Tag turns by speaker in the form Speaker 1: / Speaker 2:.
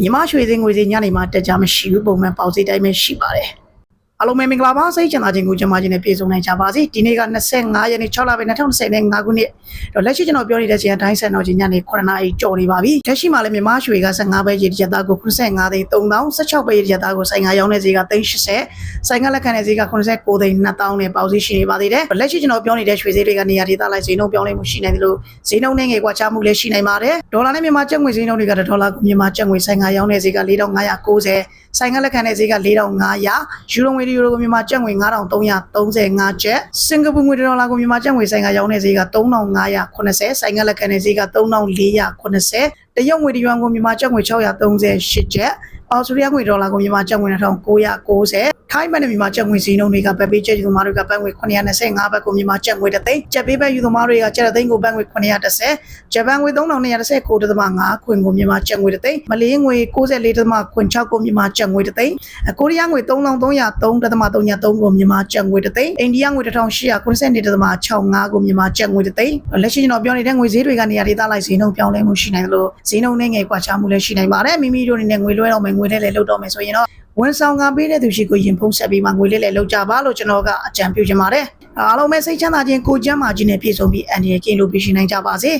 Speaker 1: မြမရွှေစင်းငွေစင်းညနေမှာတက်ကြမရှိဘူးပုံမှန်ပေါက်စီတိုင်းပဲရှိပါတယ် အလုံးမဲမင်္ဂလာပါစိတ်ချမ်းသာခြင်းကိုကျမချင်းနဲ့ပြေဆုံးနိုင်ကြပါစေဒီနေ့က25ရက်နေ့6လပိုင်း2025ခုနှစ်တော့လက်ရှိကျွန်တော်ပြောနေတဲ့ချိန်အတိုင်းဆက်တော့ချင်းညနေ9နာရီကြော်နေပါပြီလက်ရှိမှာလည်းမြမရွှေက15ပဲရေတစ်ရက်သားကို95သိန်း3000 16ပဲရေတစ်ရက်သားကိုဆိုင်ငါရောင်းတဲ့ဈေးက380ဆိုင်ငါလက်ခံတဲ့ဈေးက89သိန်း2000နဲ့ပေါက်စီရှိနေပါသေးတယ်လက်ရှိကျွန်တော်ပြောနေတဲ့ရွှေဈေးတွေကနေရာဒေသလိုက်ဈေးနှုန်းပြောင်းလဲမှုရှိနေတယ်လို့ဈေးနှုန်းနဲ့ငယ်ကွာခြားမှုလည်းရှိနိုင်ပါတယ်ဒေါ်လာနဲ့မြန်မာကျပ်ငွေဈေးနှုန်းတွေကဒေါ်လာကိုမြန်မာကျပ်ငွေဆိုင်ငါရောင်းတဲ့ဈေးက4590ဆိုင်ငါလက်ခံတဲ့ဈေးက4500ယူရိုငွေဒီယူရိုကိုမြန်မာကျပ်ငွေ9335ကျပ်စင်ကာပူငွေဒေါ်လာကိုမြန်မာကျပ်ငွေဆိုင်ငါရောင်းတဲ့ဈေးက3580ဆိုင်ငါလက်ခံတဲ့ဈေးက3480တရုတ်ငွေဒီယွမ်ကိုမြန်မာကျပ်ငွေ638ကျပ်အော်စတြေးလျငွေဒေါ်လာကိုမြန်မာကျပ်ငွေ2990 ထိုင်းဘတ်နဲ့မြန်မာကျပ်ငွေဈေးနှုန်းတွေကပတ်ပေးကျပ်ယူသမားတွေကဘတ်ငွေ925ဘတ်ကိုမြန်မာကျပ်ငွေတစ်သိန်းကျပ်ပေးဘတ်ယူသမားတွေကကျပ်တစ်သိန်းကိုဘတ်ငွေ930ဂျပန်ငွေ3219.5ခွင်ကိုမြန်မာကျပ်ငွေတစ်သိန်းမလေးငွေ94.6ကိုမြန်မာကျပ်ငွေတစ်သိန်းကိုရီးယားငွေ3303.33ကိုမြန်မာကျပ်ငွေတစ်သိန်းအိန္ဒိယငွေ1890.65ကိုမြန်မာကျပ်ငွေတစ်သိန်းလက်ရှိကျွန်တော်ပြောနေတဲ့ငွေဈေးတွေကနေရာဒေသလိုက်ဈေးနှုန်းပြောင်းလဲမှုရှိနိုင်တယ်လို့ဈေးနှုန်းနဲ့ငယ်ကွာခြားမှုလည်းရှိနိုင်ပါတယ်မိမိတို့အနေနဲ့ငွေလွှဲတော့မယ်ငွေလဲလဲလုပ်တော့မယ်ဆိုရင်တော့ဝန်ဆောင်ကပေးတဲ့သူရှိကိုရင်ဖုံးဆက်ပြီးမှငွေလေးလည်းလောက်ကြပါလို့ကျွန်တော်ကအကြံပြုချင်ပါတယ်အားလုံးပဲစိတ်ချမ်းသာခြင်းကိုယ်ကျန်းမာခြင်းနဲ့ပြည့်စုံပြီးအန္တရာယ်ကင်းလို့ပြည့်ရှိနိုင်ကြပါစေ